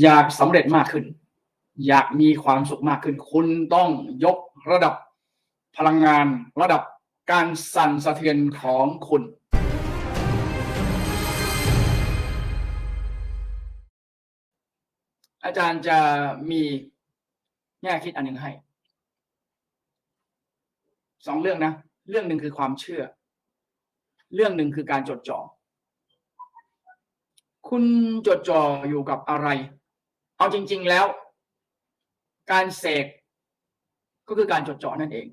อยากสำเร็จมากขึ้น อยากมีความสุขมากขึ้น คุณต้องยกระดับพลังงานระดับการสั่นสะเทือนของคุณ อาจารย์จะมีแง่คิดอันหนึ่งให้สองเรื่องนะ เรื่องหนึ่งคือความเชื่อ เรื่องหนึ่งคือการจดจ่อ คุณจดจ่ออยู่กับอะไร เอาจริง ๆแล้ว การเสกก็คือการจดจ่อนั่นเอง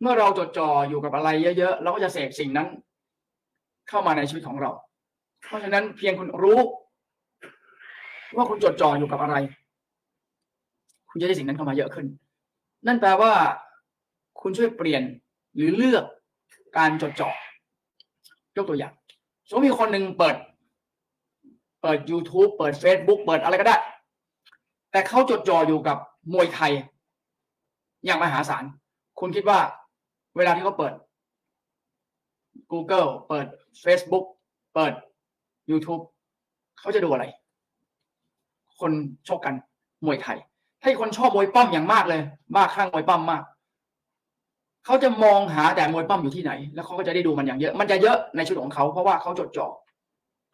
เมื่อเราจดจ่ออยู่กับอะไรเยอะๆเราก็จะเสกสิ่งนั้น เข้ามาในชีวิตของเรา เพราะฉะนั้นเพียงคุณรู้ว่าคุณจดจ่ออยู่กับอะไร คุณจะได้สิ่งนั้นเข้ามาเยอะขึ้น นั่นแปลว่า คุณช่วยเปลี่ยนหรือเลือกการจดจ่อยกตัวอย่างสมมติมีคนหนึ่งเปิด เปิด YouTube เปิด Facebook เปิดอะไรก็ได้ แต่เขาจดจ่ออยู่กับมวยไทย อย่างมหาศาล คุณคิดว่าเวลาที่เขาเปิด Google เปิด Facebook เปิด YouTube เขาจะดูอะไร คนชกกันมวยไทย ให้คนชอบมวยปั้มอย่างมากเลย บ้าคลั่งมวยปั้มมาก เขาจะมองหาแต่มวยปั้มอยู่ที่ไหน แล้วเขาก็จะได้ดูมันอย่างเยอะ มันจะเยอะในชีวิตของเขาเพราะว่าเขาจดจ่อ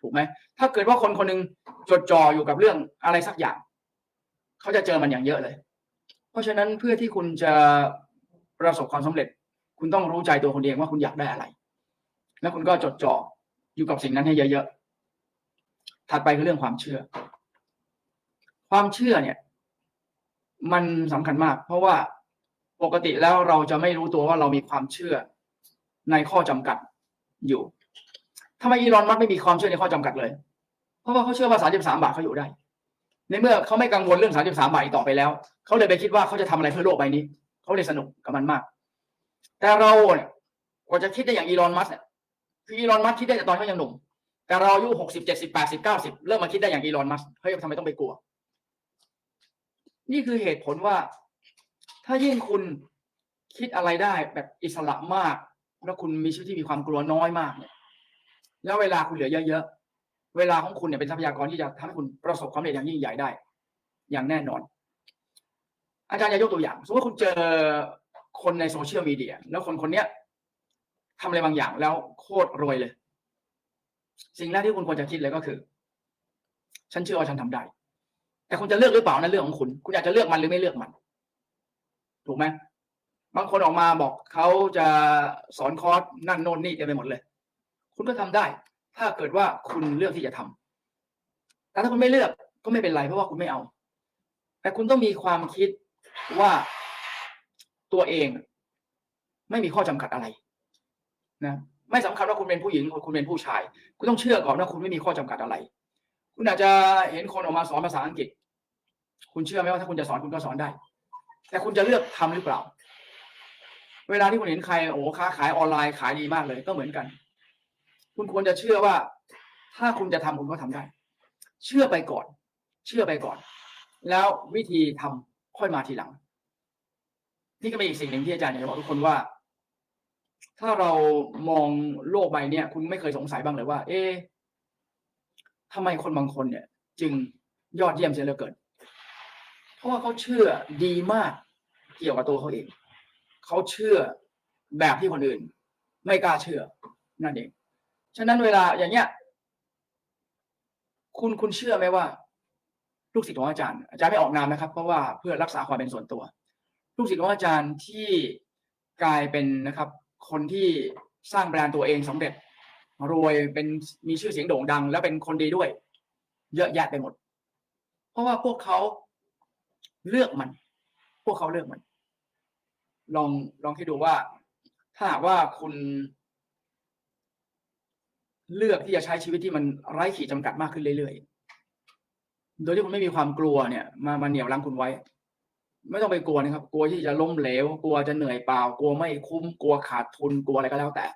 ถูกไหมถ้าเกิดว่าคนคนหนึ่งจดจ่ออยู่กับเรื่องอะไรสักอย่าง เขาจะเจอมันอย่างเยอะเลย เพราะฉะนั้นเพื่อที่คุณจะประสบความสำเร็จ คุณต้องรู้ใจตัวคุณเองว่าคุณอยากได้อะไร แล้วคุณก็จดจ่ออยู่กับสิ่งนั้นให้เยอะๆถัดไปคือเรื่องความเชื่อ ความเชื่อเนี่ย มันสำคัญมาก เพราะว่าปกติแล้วเราจะไม่รู้ตัวว่าเรามีความเชื่อในข้อจำกัดอยู่ ทำไมอีลอนมัสไม่มีความเชื่อในข้อจำกัดเลย เพราะว่าเขาเชื่อว่า 33 บาทเขาอยู่ได้ ในเมื่อเขาไม่กังวลเรื่อง 33 บาทอีกต่อไปแล้ว เขาเลยไปคิดว่าเขาจะทำอะไรเพื่อโลกใบนี้ เขาเลยสนุกกับมันมาก แต่เราเนี่ยกว่าจะคิดได้อย่างอีลอนมัสเนี่ยคืออีลอนมัสคิดได้แต่ตอนเขายังหนุ่ม แต่เราอายุ60 70 80 90เริ่มมาคิดได้อย่างอีลอนมัสเฮ้ยทำไมต้องไปกลัว นี่คือเหตุผลว่า ถ้ายิ่งคุณคิดอะไรได้แบบอิสระมาก แล้วคุณมีชีวิตที่มีความกลัวน้อยมากเนี่ย แล้วเวลาคุณเหลือเยอะๆ เวลาของคุณเนี่ยเป็นทรัพยากรที่จะทำให้คุณประสบความสำเร็จอย่างยิ่งใหญ่ได้ อย่างแน่นอน อาจารย์จะยกตัวอย่าง สมมติว่าคุณเจอคนในโซเชียลมีเดียแล้วคนคนเนี้ยทำอะไรบางอย่างแล้วโคตรรวยเลย สิ่งแรกที่คุณควรจะคิดเลยก็คือ ฉันเชื่อว่าฉันทำได้ แต่คุณจะเลือกหรือเปล่านั่นเรื่องของคุณ คุณอยากจะเลือกมันหรือไม่เลือกมัน ถูกไหมบางคนออกมาบอกเขาจะสอนคอร์สนั่นโน่นนี่เต็มไปหมดเลย คุณก็ทำได้ ถ้าเกิดว่าคุณเลือกที่จะทำแต่ถ้าคุณไม่เลือกก็ไม่เป็นไรเพราะว่าคุณไม่เอา แต่คุณต้องมีความคิดว่าตัวเอง ไม่มีข้อจำกัดอะไร นะไม่สำคัญว่าคุณเป็นผู้หญิงหรือคุณเป็นผู้ชาย คุณต้องเชื่อก่อนว่าคุณไม่มีข้อจำกัดอะไร คุณอาจจะเห็นคนออกมาสอนภาษาอังกฤษ คุณเชื่อไหมว่าถ้าคุณจะสอนคุณก็สอนได้ แต่คุณจะเลือกทำหรือเปล่า เวลาที่คุณเห็นใครโอ้ค้าขายออนไลน์ขายดีมากเลยก็เหมือนกัน คุณควรจะเชื่อว่า ถ้าคุณจะทำคุณก็ทำได้ เชื่อไปก่อน เชื่อไปก่อน แล้ววิธีทำค่อยมาทีหลัง นี่ก็เป็นอีกสิ่งหนึ่งที่อาจารย์อยากจะบอกทุกคนว่า ถ้าเรามองโลกใบนี้คุณไม่เคยสงสัยบ้างเลยว่า เอ๊ะทำไมคนบางคนเนี่ย จึงยอดเยี่ยมเสียเหลือเกิน เพราะว่าเขาเชื่อดีมากเกี่ยวกับตัวเขาเอง เขาเชื่อแบบที่คนอื่น ไม่กล้าเชื่อนั่นเอง ฉะนั้นเวลาอย่างเงี้ย คุณคุณเชื่อไหมว่า ลูกศิษย์ของอาจารย์ อาจารย์ไม่ออกนามนะครับ เพราะว่าเพื่อรักษาความเป็นส่วนตัว ลูกศิษย์ของอาจารย์ที่กลายเป็นนะครับ คนที่สร้างแบรนด์ตัวเองสำเร็จ รวยเป็นมีชื่อเสียงโด่งดัง แล้วเป็นคนดีด้วย เยอะแยะไปหมด เพราะว่าพวกเขาเลือกมัน พวกเขาเลือกมัน ลองลองคิดดูว่า ถ้าหากว่าคุณ เลือกที่จะใช้ชีวิตที่มันไร้ขีดจำกัดมากขึ้นเรื่อยๆ โดยที่คุณไม่มีความกลัวเนี่ย มามาเหนี่ยวรั้งคุณไว้ ไม่ต้องไปกลัวนะครับ กลัวที่จะล้มเหลว กลัวจะเหนื่อยเปล่า กลัวไม่คุ้ม กลัวขาดทุน กลัวอะไรก็แล้วแต่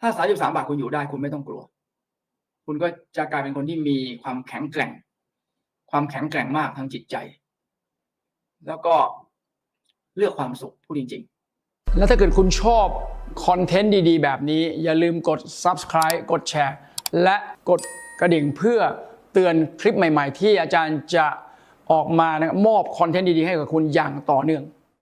ถ้าสามสิบสามบาทคุณอยู่ได้ คุณไม่ต้องกลัว คุณก็จะกลายเป็นคนที่มีความแข็งแกร่ง ความแข็งแกร่งมากทางจิตใจ แล้วก็เลือกความสุขพูดจริง ๆ แล้วถ้าเกิดคุณชอบคอนเทนต์ดีๆ แบบนี้ อย่าลืมกด subscribe กดแชร์ และกดกระดิ่งเพื่อเตือนคลิปใหม่ๆ ที่อาจารย์จะออกมานะมอบคอนเทนต์ดีๆ ให้กับคุณอย่างต่อเนื่อง